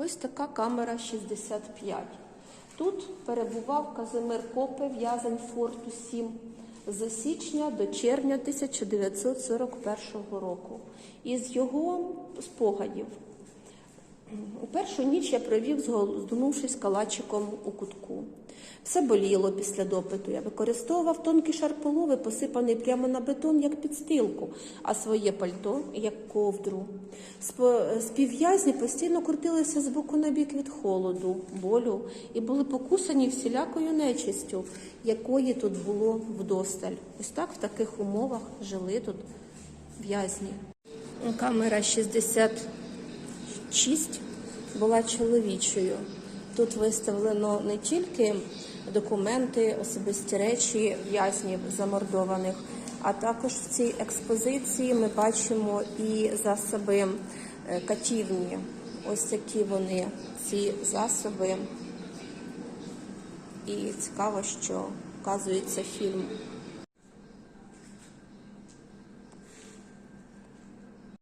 Ось така камера 65. Тут перебував Казимир Копе, в'язень форту 7 з січня до червня 1941 року. Із його спогадів першу ніч я провів, здунувшись калачиком у кутку. Все боліло після допиту. Я використовував тонкий шар полови, посипаний прямо на бетон, як підстилку, а своє пальто як ковдру. Співв'язні постійно крутилися з боку на бік від холоду, болю і були покусані всілякою нечистю, якої тут було вдосталь. Ось так в таких умовах жили тут в'язні. Камера 60 6 була чоловічою. Тут виставлено не тільки документи, особисті речі в'язнів замордованих, а також в цій експозиції ми бачимо і засоби е, катівні. Ось такі вони, ці засоби. І цікаво, що вказується фільм